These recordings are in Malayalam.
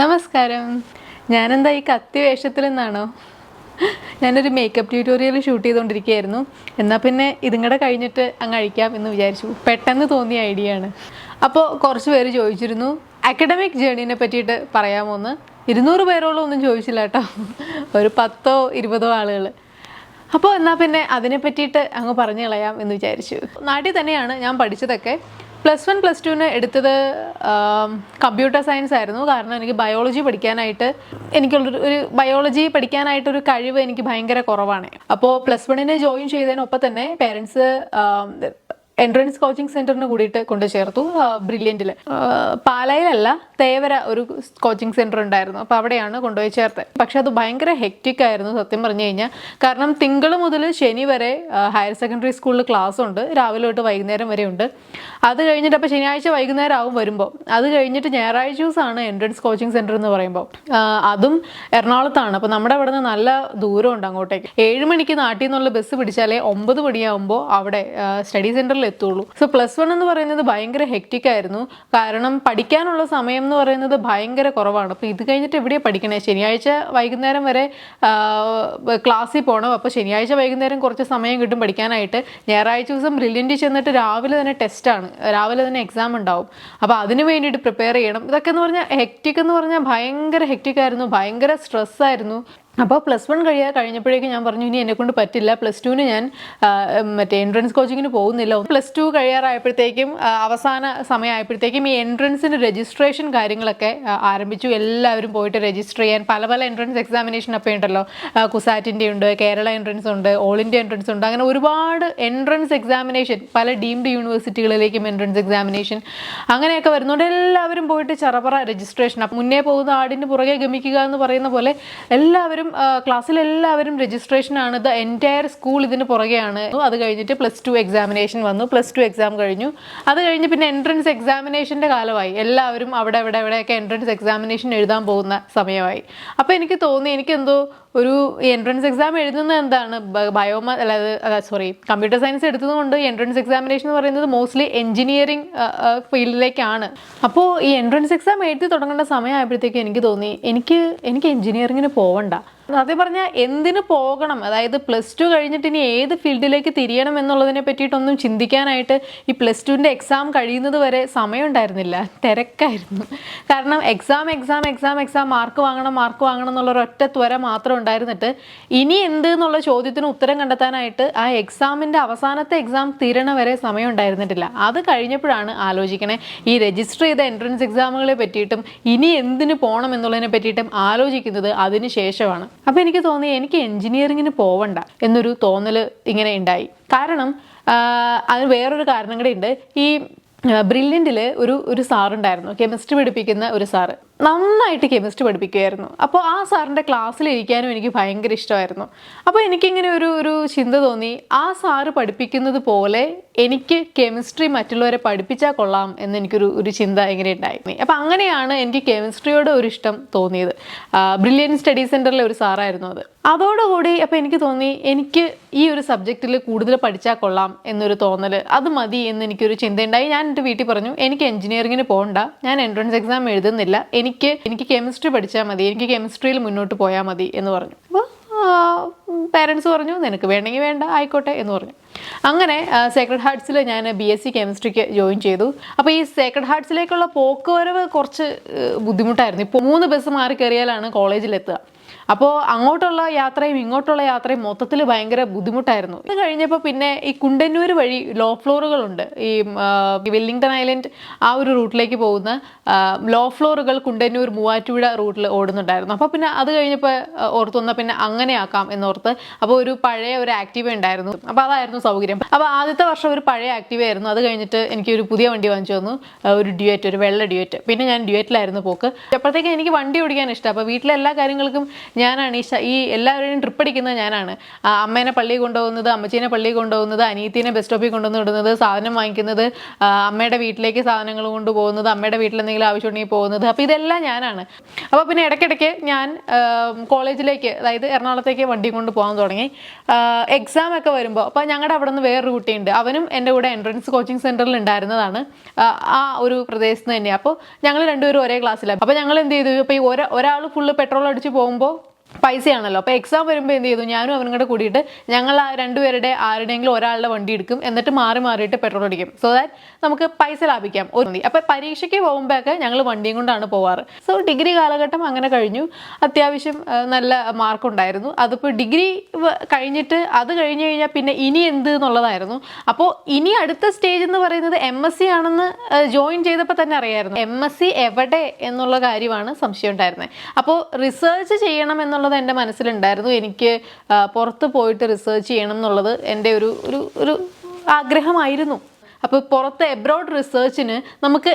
നമസ്കാരം. ഞാനെന്താ ഈ കത്തി വേഷത്തിൽ നിന്നാണോ ഞാനൊരു മേക്കപ്പ് ട്യൂട്ടോറിയൽ ഷൂട്ട് ചെയ്തുകൊണ്ടിരിക്കുകയായിരുന്നു എന്നാൽ പിന്നെ ഇതും കൂടെ കഴിഞ്ഞിട്ട് അങ്ങ് അഴിക്കാം എന്ന് വിചാരിച്ചു. പെട്ടെന്ന് തോന്നിയ ഐഡിയ ആണ്. അപ്പോൾ കുറച്ച് പേര് ചോദിച്ചിരുന്നു അക്കഡമിക് ജേണീനെ പറ്റിയിട്ട് പറയാമോ എന്ന്? ഇരുന്നൂറ് പേരോളം ഒന്നും ചോദിച്ചില്ല കേട്ടോ. ഒരു പത്തോ ഇരുപതോ ആളുകൾ അപ്പോൾ എന്നാൽ പിന്നെ അതിനെ പറ്റിയിട്ട് അങ്ങ് പറഞ്ഞു കളയാം എന്ന് വിചാരിച്ചു. നാട്ടിൽ തന്നെയാണ് ഞാൻ പഠിച്ചതൊക്കെ. പ്ലസ് വൺ പ്ലസ് ടുവിന് എടുത്തത് കമ്പ്യൂട്ടർ സയൻസ് ആയിരുന്നു. കാരണം എനിക്ക് ബയോളജി പഠിക്കാനായിട്ട് എനിക്കുള്ളൊരു ഒരു ബയോളജി പഠിക്കാനായിട്ടൊരു കഴിവ് എനിക്ക് ഭയങ്കര കുറവാണ്. അപ്പോൾ പ്ലസ് വണ്ണിന് ജോയിൻ ചെയ്തതിനൊപ്പം തന്നെ പേരൻസ് എൻട്രൻസ് കോച്ചിങ് സെന്ററിന് കൂടിയിട്ട് കൊണ്ട് ചേർത്തു. ബ്രില്യന്റിൽ പാലയിലല്ല തേവര ഒരു കോച്ചിങ് സെന്റർ ഉണ്ടായിരുന്നു. അപ്പോൾ അവിടെയാണ് കൊണ്ടുപോയി ചേർത്തത് പക്ഷെ അത് ഭയങ്കര ഹെക്റ്റിക് ആയിരുന്നു സത്യം പറഞ്ഞു കഴിഞ്ഞാൽ കാരണം തിങ്കൾ മുതൽ ശനി വരെ ഹയർ സെക്കൻഡറി സ്കൂളിൽ ക്ലാസ് ഉണ്ട്. രാവിലെ തൊട്ട് വൈകുന്നേരം വരെ ഉണ്ട്. അത് കഴിഞ്ഞിട്ട് അപ്പോൾ ശനിയാഴ്ച വൈകുന്നേരം ആവും വരുമ്പോൾ അത് കഴിഞ്ഞിട്ട് ഞായറാഴ്ച ദിവസമാണ് എൻട്രൻസ് കോച്ചിങ് സെന്റർ എന്ന് പറയുമ്പോൾ അതും എറണാകുളത്താണ്. അപ്പോൾ നമ്മുടെ അവിടെ നിന്ന് നല്ല ദൂരമുണ്ട് അങ്ങോട്ടേക്ക്. ഏഴ് മണിക്ക് നാട്ടിൽ നിന്നുള്ള ബസ് പിടിച്ചാലേ ഒമ്പത് മണിയാകുമ്പോൾ അവിടെ സ്റ്റഡി സെന്ററിൽ എത്തുള്ളൂ. സോ പ്ലസ് വൺ എന്ന് പറയുന്നത് ഭയങ്കര ഹെക്റ്റിക് ആയിരുന്നു. കാരണം പഠിക്കാനുള്ള സമയം എന്ന് പറയുന്നത് ഭയങ്കര കുറവാണ്. അപ്പോൾ ഇത് കഴിഞ്ഞിട്ട് എവിടെയാണ് പഠിക്കണേ? ശനിയാഴ്ച വൈകുന്നേരം വരെ ക്ലാസ്സിൽ പോകണം അപ്പോൾ ശനിയാഴ്ച വൈകുന്നേരം കുറച്ച് സമയം കിട്ടും പഠിക്കാനായിട്ട്. ഞായറാഴ്ച ദിവസം ബ്രില്യന്റ് ചെന്നിട്ട് രാവിലെ തന്നെ ടെസ്റ്റാണ് രാവിലെ തന്നെ എക്സാം ഉണ്ടാവും. അപ്പോൾ അതിന് വേണ്ടിയിട്ട് പ്രിപ്പയർ ചെയ്യണം. ഇതൊക്കെ എന്ന് പറഞ്ഞാൽ ഹെക്റ്റിക് എന്ന് പറഞ്ഞാൽ ഭയങ്കര ഹെക്റ്റിക് ആയിരുന്നു. ഭയങ്കര സ്ട്രെസ് ആയിരുന്നു. അപ്പോൾ പ്ലസ് വൺ കഴിയാ കഴിഞ്ഞപ്പോഴേക്കും ഞാൻ പറഞ്ഞു ഇനി എന്നെ കൊണ്ട് പറ്റില്ല. പ്ലസ് ടുവിന് ഞാൻ മറ്റേ എൻട്രൻസ് കോച്ചിങ്ങിന് പോകുന്നില്ല. പ്ലസ് ടു കഴിയാറായപ്പോഴത്തേക്കും അവസാന സമയമായപ്പോഴത്തേക്കും ഈ എൻട്രൻസിന് രജിസ്ട്രേഷൻ കാര്യങ്ങളൊക്കെ ആരംഭിച്ചു. എല്ലാവരും പോയിട്ട് രജിസ്റ്റർ ചെയ്യാൻ പല പല എൻട്രൻസ് എക്സാമിനേഷൻ ഒക്കെ ഉണ്ടല്ലോ. കുസാറ്റിന്റെ ഉണ്ട് കേരള എൻട്രൻസ് ഉണ്ട് ഓൾ ഇന്ത്യ എൻട്രൻസ് ഉണ്ട്. അങ്ങനെ ഒരുപാട് എൻട്രൻസ് എക്സാമിനേഷൻ പല ഡീംഡ് യൂണിവേഴ്സിറ്റികളിലേക്കും എൻട്രൻസ് എക്സാമിനേഷൻ അങ്ങനെയൊക്കെ വരുന്നുണ്ട്. എല്ലാവരും പോയിട്ട് ചറപറ രജിസ്ട്രേഷൻ മുന്നേ പോകുന്ന ആടിന്റെ പുറകെ ഗമിക്കുക എന്ന് പറയുന്ന പോലെ എല്ലാവരും ആ, ക്ലാസ്സിലെല്ലാവരും രജിസ്ട്രേഷനാണ് ദ എന്റയർ സ്കൂൾ ഇതിന് പുറകെയാണ്. അത് കഴിഞ്ഞിട്ട് പ്ലസ് ടു എക്സാമിനേഷൻ വന്നു. പ്ലസ് ടു എക്സാം കഴിഞ്ഞു. അത് കഴിഞ്ഞ് പിന്നെ എൻട്രൻസ് എക്സാമിനേഷന്റെ കാലമായി. എല്ലാവരും അവിടെ ഇവിടെ എവിടെയൊക്കെ എൻട്രൻസ് എക്സാമിനേഷൻ എഴുതാൻ പോകുന്ന സമയമായി. അപ്പോൾ എനിക്ക് തോന്നി എനിക്കെന്തോ ഒരു എൻട്രൻസ് എക്സാം എഴുതുന്നത് എന്താണ്? ബയോമ അല്ലാതെ സോറി കമ്പ്യൂട്ടർ സയൻസ് എടുത്തതുകൊണ്ട് എൻട്രൻസ് എക്സാമിനേഷൻ എന്ന് പറയുന്നത് മോസ്റ്റ്ലി എഞ്ചിനീയറിംഗ് ഫീൽഡിലേക്കാണ്. അപ്പോൾ ഈ എൻട്രൻസ് എക്സാം എഴുതി തുടങ്ങേണ്ട സമയമായപ്പോഴത്തേക്കും എനിക്ക് തോന്നി എനിക്ക് എനിക്ക് എഞ്ചിനീയറിങ്ങിന് പോവണ്ട. അതേ പറഞ്ഞ എന്തിന് പോകണം? അതായത് പ്ലസ് ടു കഴിഞ്ഞിട്ട് ഇനി ഏത് ഫീൽഡിലേക്ക് തിരിയണം എന്നുള്ളതിനെ പറ്റിയിട്ടൊന്നും ചിന്തിക്കാനായിട്ട് ഈ പ്ലസ് ടുവിന്റെ എക്സാം കഴിയുന്നത് വരെ സമയമുണ്ടായിരുന്നില്ല. തിരക്കായിരുന്നു. കാരണം exam exam exam exam mark വാങ്ങണം മാർക്ക് വാങ്ങണം എന്നുള്ള ഒറ്റ ത്വര മാത്രം ഉണ്ടായിരുന്നിട്ട് ഇനി എന്ത് എന്നുള്ള ചോദ്യത്തിന് ഉത്തരം കണ്ടെത്താനായിട്ട് ആ എക്സാമിന്റെ അവസാനത്തെ എക്സാം തീരണ വരെ സമയം ഉണ്ടായിരുന്നിട്ടില്ല അത് കഴിഞ്ഞപ്പോഴാണ് ആലോചിക്കണേ. ഈ രജിസ്റ്റർ ചെയ്ത എൻട്രൻസ് എക്സാമുകളെ പറ്റിയിട്ടും ഇനി എന്തിന് പോകണം എന്നുള്ളതിനെ പറ്റിയിട്ടും ആലോചിക്കുന്നത് അതിന് ശേഷമാണ്. അപ്പോൾ എനിക്ക് തോന്നി എനിക്ക് എൻജിനീയറിങ്ങിന് പോവണ്ട എന്നൊരു തോന്നൽ ഇങ്ങനെ ഉണ്ടായി. കാരണം അതിന് വേറൊരു കാരണം കൂടെ ഉണ്ട്. ഈ ബ്രില്യന്റിൽ ഒരു ഒരു സാറുണ്ടായിരുന്നു. കെമിസ്ട്രി പഠിപ്പിക്കുന്ന ഒരു സാറ്. നന്നായിട്ട് കെമിസ്ട്രി പഠിപ്പിക്കുമായിരുന്നു അപ്പോൾ ആ സാറിന്റെ ക്ലാസ്സിലിരിക്കാനും എനിക്ക് ഭയങ്കര ഇഷ്ടമായിരുന്നു. അപ്പോൾ എനിക്കിങ്ങനെ ഒരു ഒരു ചിന്ത തോന്നി ആ സാറ് പഠിപ്പിക്കുന്നത് പോലെ എനിക്ക് കെമിസ്ട്രി മറ്റുള്ളവരെ പഠിപ്പിച്ചാൽ കൊള്ളാം എന്ന് എനിക്കൊരു ഒരു ചിന്ത ഇങ്ങനെ ഉണ്ടായിരുന്നു അപ്പോൾ അങ്ങനെയാണ് എനിക്ക് കെമിസ്ട്രിയോട് ഒരു ഇഷ്ടം തോന്നിയത്. ബ്രില്യൻ സ്റ്റഡി സെന്ററിലെ ഒരു സാറായിരുന്നു അത്. അതോടുകൂടി അപ്പോൾ എനിക്ക് തോന്നി എനിക്ക് ഈ ഒരു സബ്ജക്റ്റിൽ കൂടുതൽ പഠിച്ചാൽ കൊള്ളാം എന്നൊരു തോന്നൽ അത് മതി എന്ന് എനിക്കൊരു ചിന്തയുണ്ടായി. ഞാൻ എന്റെ വീട്ടിൽ പറഞ്ഞു എനിക്ക് എഞ്ചിനീയറിങ്ങിന് പോകണ്ട ഞാൻ എൻട്രൻസ് എക്സാം എഴുതുന്നില്ല. എനിക്ക് എനിക്ക് എനിക്ക് കെമിസ്ട്രി പഠിച്ചാൽ മതി എനിക്ക് കെമിസ്ട്രിയിൽ മുന്നോട്ട് പോയാൽ മതി എന്ന് പറഞ്ഞു. അപ്പോൾ പേരൻസ് പറഞ്ഞു നിനക്ക് വേണമെങ്കിൽ വേണ്ട ആയിക്കോട്ടെ എന്ന് പറഞ്ഞു. അങ്ങനെ സേക്രഡ് ഹാർട്സിൽ ഞാൻ ബി എസ് സി കെമിസ്ട്രിക്ക് ജോയിൻ ചെയ്തു. അപ്പോൾ ഈ സേക്രഡ് ഹാർട്സിലേക്കുള്ള പോക്കുവരവ് കുറച്ച് ബുദ്ധിമുട്ടായിരുന്നു. ഇപ്പോൾ മൂന്ന് ബസ് മാറി കയറിയാലാണ് കോളേജിലെത്തുക അപ്പോൾ അങ്ങോട്ടുള്ള യാത്രയും ഇങ്ങോട്ടുള്ള യാത്രയും മൊത്തത്തിൽ ഭയങ്കര ബുദ്ധിമുട്ടായിരുന്നു. ഇത് കഴിഞ്ഞപ്പോൾ പിന്നെ ഈ കുണ്ടന്നൂർ വഴി ലോ ഫ്ലോറുകളുണ്ട്. ഈ വെല്ലിംഗ്ടൺ ഐലൻഡ് ആ ഒരു റൂട്ടിലേക്ക് പോകുന്ന ലോ ഫ്ലോറുകൾ കുണ്ടന്നൂർ മൂവാറ്റുപുഴ റൂട്ടിൽ ഓടുന്നുണ്ടായിരുന്നു. അപ്പോൾ പിന്നെ അത് കഴിഞ്ഞപ്പോൾ ഓർത്ത് വന്നാൽ പിന്നെ അങ്ങനെയാക്കാം എന്നോർത്ത് അപ്പോൾ ഒരു പഴയ ഒരു ആക്റ്റീവ ഉണ്ടായിരുന്നു. അപ്പോൾ അതായിരുന്നു സൗകര്യം. അപ്പോൾ ആദ്യത്തെ വർഷം ഒരു പഴയ ആക്റ്റീവ ആയിരുന്നു. അത് കഴിഞ്ഞിട്ട് എനിക്ക് ഒരു പുതിയ വണ്ടി വാങ്ങിച്ചു തന്നു. ഒരു ഡ്യുവറ്റ് ഒരു വെള്ള ഡ്യുവറ്റ്. പിന്നെ ഞാൻ ഡ്യുവറ്റിലായിരുന്നു പോക്ക്. അപ്പോഴത്തേക്കും എനിക്ക് വണ്ടി ഓടിക്കാൻ ഇഷ്ടം. അപ്പോൾ വീട്ടിലെ എല്ലാ കാര്യങ്ങൾക്കും ഞാനാണ് ഈ ഈ എല്ലാവരെയും ട്രിപ്പ് അടിക്കുന്നത് ഞാനാണ്. അമ്മേനെ പള്ളിയിൽ കൊണ്ടുപോകുന്നത് അമ്മച്ചീനെ പള്ളിയിൽ കൊണ്ടുപോകുന്നത് അനിയത്തിനെ ബസ് സ്റ്റോപ്പിൽ കൊണ്ടുവന്ന് വിടുന്നത് സാധനം വാങ്ങിക്കുന്നത് അമ്മയുടെ വീട്ടിലേക്ക് സാധനങ്ങൾ കൊണ്ടുപോകുന്നത് അമ്മയുടെ വീട്ടിൽ എന്തെങ്കിലും ആവശ്യമുണ്ടെങ്കിൽ പോകുന്നത്. അപ്പോൾ ഇതെല്ലാം ഞാനാണ്. അപ്പോൾ പിന്നെ ഇടയ്ക്കിടയ്ക്ക് ഞാൻ കോളേജിലേക്ക് അതായത് എറണാകുളത്തേക്ക് വണ്ടി കൊണ്ട് പോകാൻ തുടങ്ങി. എക്സാം ഒക്കെ വരുമ്പോൾ അപ്പോൾ ഞങ്ങളുടെ അവിടെ നിന്ന് വേറൊരു കുട്ടിയുണ്ട്. അവനും എന്റെ കൂടെ എൻട്രൻസ് കോച്ചിങ് സെന്ററിൽ ഉണ്ടായിരുന്നതാണ്. ആ, ഒരു പ്രദേശത്ത് തന്നെയാണ് അപ്പോൾ ഞങ്ങൾ രണ്ടുപേരും ഒരേ ക്ലാസ്സിലാണ് അപ്പോൾ ഞങ്ങൾ എന്ത് ചെയ്തു? ഇപ്പോൾ ഈ ഒരാ ഒരാൾ ഫുള്ള് പെട്രോൾ അടിച്ച് പോകുമ്പോൾ പൈസയാണല്ലോ. അപ്പോൾ എക്സാം വരുമ്പോൾ എന്ത് ചെയ്തു? ഞാനും അവനും കൂടെ കൂടിയിട്ട് ഞങ്ങൾ ആ രണ്ടുപേരുടെ ആരുടെയെങ്കിലും ഒരാളുടെ വണ്ടി എടുക്കും. എന്നിട്ട് മാറി മാറിയിട്ട് പെട്രോൾ അടിക്കും. സോ ദാറ്റ് നമുക്ക് പൈസ ലാഭിക്കാം. ഒരു മതി. അപ്പോൾ പരീക്ഷയ്ക്ക് പോകുമ്പോഴൊക്കെ ഞങ്ങൾ വണ്ടിയും കൊണ്ടാണ് പോവാറ്. സോ ഡിഗ്രി കാലഘട്ടം അങ്ങനെ കഴിഞ്ഞു. അത്യാവശ്യം നല്ല മാർക്ക് ഉണ്ടായിരുന്നു. അതിപ്പോൾ ഡിഗ്രി കഴിഞ്ഞിട്ട് അത് കഴിഞ്ഞ് കഴിഞ്ഞാൽ പിന്നെ ഇനി എന്ത് എന്നുള്ളതായിരുന്നു. അപ്പോൾ ഇനി അടുത്ത സ്റ്റേജ് എന്ന് പറയുന്നത് എം എസ് സി ആണെന്ന് ജോയിൻ ചെയ്തപ്പോൾ തന്നെ അറിയായിരുന്നു. എം എസ് സി എവിടെ എന്നുള്ള കാര്യമാണ് സംശയം ഉണ്ടായിരുന്നത് അപ്പോൾ റിസർച്ച് ചെയ്യണം എന്നുള്ളത് എന്റെ മനസ്സിലുണ്ടായിരുന്നു. എനിക്ക് പുറത്ത് പോയിട്ട് റിസർച്ച് ചെയ്യണം എന്നുള്ളത് എന്റെ ഒരു ഒരു ഒരു ആഗ്രഹമായിരുന്നു. അപ്പോൾ പുറത്ത് എബ്രോഡ് റിസർച്ചിന് നമുക്ക്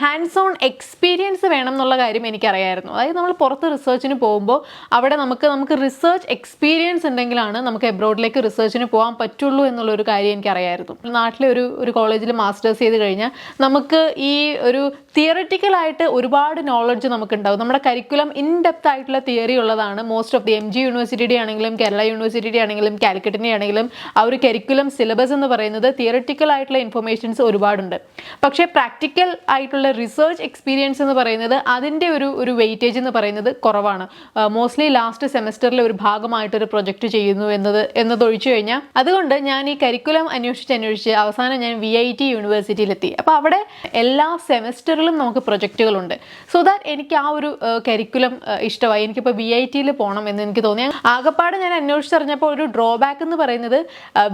ഹാൻഡ്സ് ഓൺ എക്സ്പീരിയൻസ് വേണം എന്നുള്ള കാര്യം എനിക്കറിയായിരുന്നു. അതായത് നമ്മൾ പുറത്ത് റിസർച്ചിന് പോകുമ്പോൾ അവിടെ നമുക്ക് നമുക്ക് റിസേർച്ച് എക്സ്പീരിയൻസ് ഉണ്ടെങ്കിലാണ് നമുക്ക് എബ്രോഡിലേക്ക് റിസർച്ചിന് പോകാൻ പറ്റുള്ളൂ എന്നുള്ളൊരു കാര്യം എനിക്കറിയായിരുന്നു. നാട്ടിലെ ഒരു ഒരു കോളേജിൽ മാസ്റ്റേഴ്സ് ചെയ്ത് കഴിഞ്ഞാൽ നമുക്ക് ഈ ഒരു തിയററ്റിക്കലായിട്ട് ഒരുപാട് നോളജ് നമുക്കുണ്ടാവും. നമ്മുടെ കരിക്കുലം ഇൻ ഡെപ്ത് ആയിട്ടുള്ള തിയറി ഉള്ളതാണ്. Most of the M G യൂണിവേഴ്സിറ്റിയുടെ ആണെങ്കിലും കേരള യൂണിവേഴ്സിറ്റിയുടെ ആണെങ്കിലും കാലിക്കറ്റിന്റെ ആണെങ്കിലും ആ ഒരു കരിക്കുലം സിലബസ് എന്ന് പറയുന്നത് തിയററ്റിക്കൽ ആയിട്ടുള്ള ഇൻഫർമേഷൻസ് ഒരുപാടുണ്ട്. പക്ഷേ പ്രാക്ടിക്കൽ ആയിട്ടുള്ള റിസർച്ച് എക്സ്പീരിയൻസ് എന്ന് പറയുന്നത് അതിന്റെ ഒരു ഒരു വെയിറ്റേജ് എന്ന് പറയുന്നത് കുറവാണ്. മോസ്റ്റ്ലി ലാസ്റ്റ് സെമസ്റ്ററിലെ ഒരു ഭാഗമായിട്ടൊരു പ്രൊജക്റ്റ് ചെയ്യുന്നു എന്നത് എന്നതൊഴിച്ചു കഴിഞ്ഞാൽ അതുകൊണ്ട് ഞാൻ ഈ കരിക്കുലം അന്വേഷിച്ച് അന്വേഷിച്ച് അവസാനം ഞാൻ വി ഐ ടി യൂണിവേഴ്സിറ്റിയിലെത്തി അപ്പോൾ അവിടെ എല്ലാ സെമസ്റ്ററിലും നമുക്ക് പ്രൊജക്റ്റുകളുണ്ട് സോ ദാറ്റ് എനിക്ക് ആ ഒരു കരിക്കുലം ഇഷ്ടമായി. എനിക്കിപ്പോൾ വി ഐ ടിയിൽ പോകണം എന്ന് എനിക്ക് തോന്നി. ആകപ്പാട് ഞാൻ അന്വേഷിച്ചറിഞ്ഞപ്പോൾ ഒരു ഡ്രോബാക്ക് എന്ന് പറയുന്നത്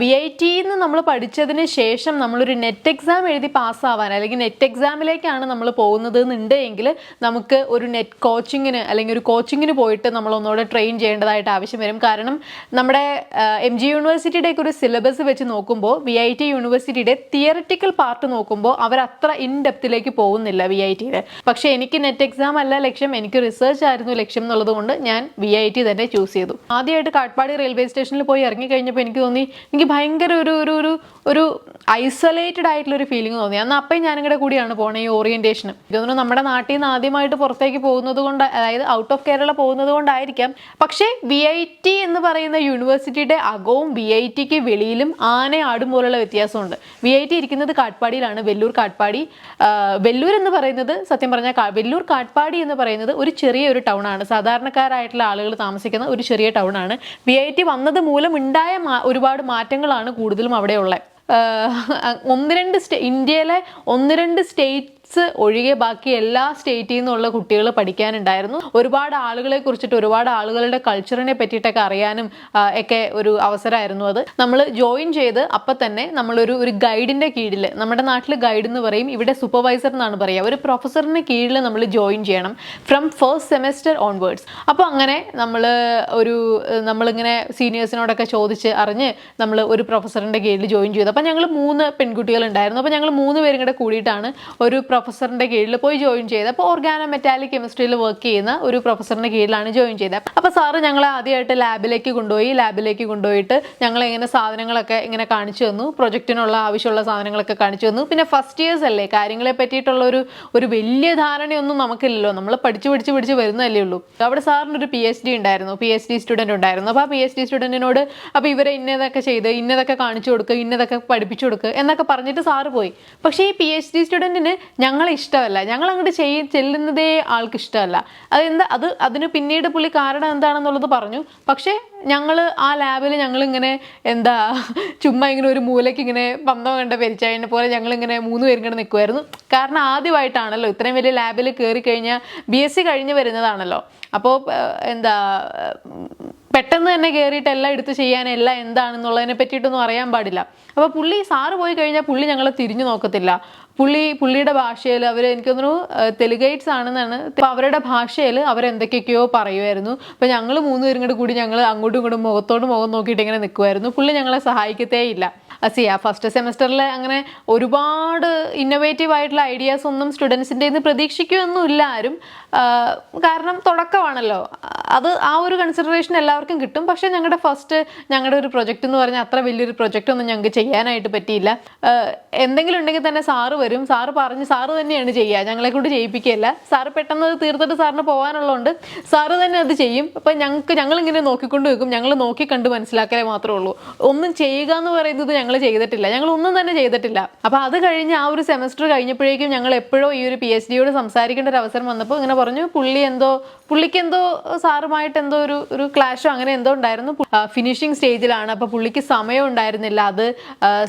വി ഐ ടിയിൽ നിന്ന് നമ്മൾ പഠിച്ചതിന് ശേഷം നമ്മളൊരു നെറ്റ് എക്സാം എഴുതി പാസ്സാവാൻ അല്ലെങ്കിൽ നെറ്റ് എക്സാമിലേക്കാണ് നമ്മൾ പോകുന്നത് എന്നുണ്ടെങ്കിൽ നമുക്ക് ഒരു നെറ്റ് കോച്ചിങ്ങിന് അല്ലെങ്കിൽ ഒരു കോച്ചിങ്ങിന് പോയിട്ട് നമ്മൾ ഒന്നുകൂടെ ട്രെയിൻ ചെയ്യേണ്ടതായിട്ട് ആവശ്യം വരും. കാരണം നമ്മുടെ എം ജി യൂണിവേഴ്സിറ്റിയുടെയൊക്കെ ഒരു സിലബസ് വെച്ച് നോക്കുമ്പോൾ വി ഐ ടി യൂണിവേഴ്സിറ്റിയുടെ തിയററ്റിക്കൽ പാർട്ട് നോക്കുമ്പോൾ അവർ അത്ര ഇൻ ഡെപ്തിലേക്ക് പോകുന്നില്ല വി ഐ ടിയിൽ പക്ഷേ എനിക്ക് നെറ്റ് എക്സാം അല്ല ലക്ഷ്യം എനിക്ക് റിസർച്ച് ആയിരുന്നു ലക്ഷ്യം എന്നുള്ളത് കൊണ്ട് ഞാൻ വി ഐ ടി തന്നെ ചൂസ് ചെയ്തു. ആദ്യമായിട്ട് കാട്ട്പാടി റെയിൽവേ സ്റ്റേഷനിൽ പോയി ഇറങ്ങി കഴിഞ്ഞപ്പോൾ എനിക്ക് തോന്നി എനിക്ക് ഭയങ്കര ഒരു ഒരു ഒരു ഒരു ഐസൊലേറ്റഡ് ആയിട്ടുള്ള ഒരു ഫീലിംഗ് തോന്നി. അന്ന് അപ്പം ഞാനും കൂടെ കൂടിയാണ് പോണേ ഈ ഓറിയന്റേഷന് ഇതൊന്നും നമ്മുടെ നാട്ടിൽ നിന്ന് ആദ്യമായിട്ട് പുറത്തേക്ക് പോകുന്നത് കൊണ്ട് അതായത് ഔട്ട് ഓഫ് കേരള പോകുന്നത് കൊണ്ടായിരിക്കാം. പക്ഷേ വി ഐ ടി എന്ന് പറയുന്ന യൂണിവേഴ്സിറ്റിയുടെ അകവും വി ഐ ടിക്ക് വെളിയിലും ആന ആടും പോലുള്ള വ്യത്യാസമുണ്ട്. വി ഐ ടി ഇരിക്കുന്നത് കാട്ട്പാടിയിലാണ് വെല്ലൂർ കാട്ട്പാടി വെല്ലൂർ എന്ന് പറയുന്നത് സത്യം പറഞ്ഞാൽ വെല്ലൂർ കാട്ട്പാടി എന്ന് പറയുന്നത് ഒരു ചെറിയ ഒരു ടൗൺ ആണ്. സാധാരണക്കാരായിട്ടുള്ള ആളുകൾ താമസിക്കുന്ന ഒരു ചെറിയ ടൗൺ ആണ്. വി ഐ ടി വന്നത് മൂലം ഉണ്ടായ ഒരുപാട് മാറ്റങ്ങളാണ് കൂടുതലും അവിടെ ഉള്ളത് ഒന്ന് രണ്ട് സ്റ്റേ ഇന്ത്യയിലെ ഒന്ന് രണ്ട് സ്റ്റേറ്റ്സ് ഒഴികെ ബാക്കി എല്ലാ സ്റ്റേറ്റിൽ നിന്നുള്ള കുട്ടികൾ പഠിക്കാനുണ്ടായിരുന്നു. ഒരുപാട് ആളുകളെ കുറിച്ചിട്ട് ഒരുപാട് ആളുകളുടെ കൾച്ചറിനെ പറ്റിയിട്ടൊക്കെ അറിയാനും ഒക്കെ ഒരു അവസരമായിരുന്നു അത്. നമ്മൾ ജോയിൻ ചെയ്ത് അപ്പം തന്നെ നമ്മളൊരു ഒരു ഗൈഡിന്റെ കീഴിൽ നമ്മുടെ നാട്ടിൽ ഗൈഡ് എന്ന് പറയും ഇവിടെ സൂപ്പർവൈസർ എന്നാണ് പറയുക. ഒരു പ്രൊഫസറിന്റെ കീഴിൽ നമ്മൾ ജോയിൻ ചെയ്യണം ഫ്രം ഫസ്റ്റ് സെമസ്റ്റർ ഓൺവേർഡ്സ് അപ്പോൾ അങ്ങനെ നമ്മൾ ഒരു നമ്മളിങ്ങനെ സീനിയേഴ്സിനോടൊക്കെ ചോദിച്ച് അറിഞ്ഞ് നമ്മൾ ഒരു പ്രൊഫസറിന്റെ കീഴിൽ ജോയിൻ ചെയ്തു. അപ്പോൾ ഞങ്ങൾ മൂന്ന് പെൺകുട്ടികൾ ഉണ്ടായിരുന്നു അപ്പോൾ ഞങ്ങൾ മൂന്ന് പേരും കൂടെ കൂടിയിട്ടാണ് ഒരു പ്രൊഫസറിന്റെ കീഴിൽ പോയി ജോയിൻ ചെയ്തത് അപ്പോൾ ഓർഗാനോ മെറ്റാലിക് കെമിസ്ട്രിയിൽ വർക്ക് ചെയ്യുന്ന ഒരു പ്രൊഫസറിന്റെ കീഴിലാണ് ജോയിൻ ചെയ്തത്. അപ്പോൾ സാറ് ഞങ്ങളെ ആദ്യമായിട്ട് ലാബിലേക്ക് കൊണ്ടുപോയി. ലാബിലേക്ക് കൊണ്ടുപോയിട്ട് ഞങ്ങൾ ഇങ്ങനെ സാധനങ്ങളൊക്കെ ഇങ്ങനെ കാണിച്ചു തന്നു. പ്രൊജക്റ്റിനുള്ള ആവശ്യമുള്ള സാധനങ്ങളൊക്കെ കാണിച്ചു തന്നു. പിന്നെ ഫസ്റ്റ് ഇയേഴ്സ് അല്ലേ? കാര്യങ്ങളെ പറ്റിയിട്ടുള്ള ഒരു ഒരു വലിയ ധാരണയൊന്നും നമുക്കില്ലല്ലോ. നമ്മൾ പഠിച്ചു പഠിച്ച് പഠിച്ച് വരുന്നതല്ലേ ഉള്ളൂ. അവിടെ സാറിന് ഒരു പി എച്ച് ഡി ഉണ്ടായിരുന്നു. പി എച്ച് ഡി സ്റ്റുഡന്റ് ഉണ്ടായിരുന്നു. അപ്പോൾ ആ പി എച്ച് ഡി സ്റ്റുഡന്റിനോട് അപ്പോൾ ഇവരെ ഇന്നതൊക്കെ ചെയ്ത് ഇന്നതൊക്കെ കാണിച്ചു കൊടുക്കുക ഇന്നതൊക്കെ പഠിപ്പിച്ചു കൊടുക്കുക എന്നൊക്കെ പറഞ്ഞിട്ട് സാറ് പോയി. പക്ഷേ ഈ പി എച്ച് ഡി സ്റ്റുഡന്റിന് ഞങ്ങളെ ഇഷ്ടമല്ല. ഞങ്ങൾ അങ്ങോട്ട് ചെയ് ചെല്ലുന്നതേ ആൾക്ക് ഇഷ്ടമല്ല. അതെന്താ? അത് അതിന് പിന്നീട് പുള്ളി കാരണം എന്താണെന്നുള്ളത് പറഞ്ഞു. പക്ഷേ ഞങ്ങൾ ആ ലാബിൽ ഞങ്ങളിങ്ങനെ എന്താ ചുമ്മാ ഇങ്ങനെ ഒരു മൂലയ്ക്ക് ഇങ്ങനെ പന്തം കണ്ട പെരിച്ചായനെ പോലെ ഞങ്ങളിങ്ങനെ മൂന്ന് പേരും കൂടെ നിൽക്കുമായിരുന്നു കാരണം ആദ്യമായിട്ടാണല്ലോ ഇത്രയും വലിയ ലാബിൽ കയറി കഴിഞ്ഞാൽ ബി എസ് സി കഴിഞ്ഞ് വരുന്നതാണല്ലോ. അപ്പോൾ എന്താ പെട്ടെന്ന് തന്നെ കയറിയിട്ട് എല്ലാം എടുത്ത് ചെയ്യാനല്ല എന്താണെന്നുള്ളതിനെ പറ്റിയിട്ടൊന്നും അറിയാൻ പാടില്ല. അപ്പോൾ പുള്ളി സാറ് പോയി കഴിഞ്ഞാൽ പുള്ളി ഞങ്ങളെ തിരിഞ്ഞു നോക്കത്തില്ല. പുള്ളി പുള്ളിയുടെ ഭാഷയിൽ അവർ എനിക്ക് തെലുഗൈറ്റ്സ് ആണെന്നാണ്. അപ്പോൾ അവരുടെ ഭാഷയിൽ അവരെന്തൊക്കെയൊക്കെയോ പറയുമായിരുന്നു അപ്പോൾ ഞങ്ങൾ മൂന്ന് പേരും കൂടെ കൂടി ഞങ്ങൾ അങ്ങോട്ടും ഇങ്ങോട്ടും മുഖത്തോട് മുഖം നോക്കിയിട്ട് ഇങ്ങനെ നിൽക്കുമായിരുന്നു പുള്ളി ഞങ്ങളെ സഹായിക്കത്തേ ഇല്ല ആ ഫസ്റ്റ് സെമസ്റ്ററിൽ അങ്ങനെ ഒരുപാട് ഇന്നോവേറ്റീവ് ആയിട്ടുള്ള ഐഡിയാസ് ഒന്നും സ്റ്റുഡൻസിന്റെ നിന്ന് പ്രതീക്ഷിക്കുമെന്നില്ല ആരും കാരണം തുടക്കമാണല്ലോ. അത് ആ ഒരു കൺസിഡറേഷൻ എല്ലാവർക്കും കിട്ടും. പക്ഷേ ഞങ്ങളുടെ ഫസ്റ്റ് ഞങ്ങളുടെ ഒരു പ്രൊജക്റ്റ് എന്ന് പറഞ്ഞാൽ അത്ര വലിയൊരു പ്രൊജക്റ്റ് ഒന്നും ഞങ്ങൾക്ക് ചെയ്യാനായിട്ട് പറ്റിയില്ല. എന്തെങ്കിലും ഉണ്ടെങ്കിൽ തന്നെ സാറ് വരും. സാറ് പറഞ്ഞ് സാറ് തന്നെയാണ് ചെയ്യുക ഞങ്ങളെ കൊണ്ട് ചെയ്യിപ്പിക്കുകയല്ല. സാറ് പെട്ടെന്ന് അത് തീർത്തിട്ട് സാറിന് പോകാനുള്ളതുകൊണ്ട് സാറ് തന്നെ അത് ചെയ്യും. അപ്പം ഞങ്ങൾക്ക് ഞങ്ങളിങ്ങനെ നോക്കിക്കൊണ്ട് വെക്കും ഞങ്ങൾ നോക്കി കണ്ട് മനസ്സിലാക്കലേ മാത്രമേ ഉള്ളൂ. ഒന്നും ചെയ്യുക എന്ന് പറയുന്നത് ഞങ്ങൾ ചെയ്തിട്ടില്ല. ഞങ്ങൾ ഒന്നും തന്നെ ചെയ്തിട്ടില്ല. അപ്പോൾ അത് കഴിഞ്ഞ് ആ ഒരു സെമസ്റ്റർ കഴിഞ്ഞപ്പോഴേക്കും ഞങ്ങൾ എപ്പോഴോ ഈ ഒരു പി എച്ച് ഡിയോട് സംസാരിക്കേണ്ട ഒരു അവസരം വന്നപ്പോൾ ഇങ്ങനെ പറഞ്ഞു പുള്ളി എന്തോ പുള്ളിക്ക് എന്തോ സാറുമായിട്ട് എന്തോ ഒരു ഒരു ക്ലാഷോ അങ്ങനെ എന്തോ ഉണ്ടായിരുന്നു. ഫിനിഷിംഗ് സ്റ്റേജിലാണ് അപ്പോൾ പുള്ളിക്ക് സമയം ഉണ്ടായിരുന്നില്ല. അത്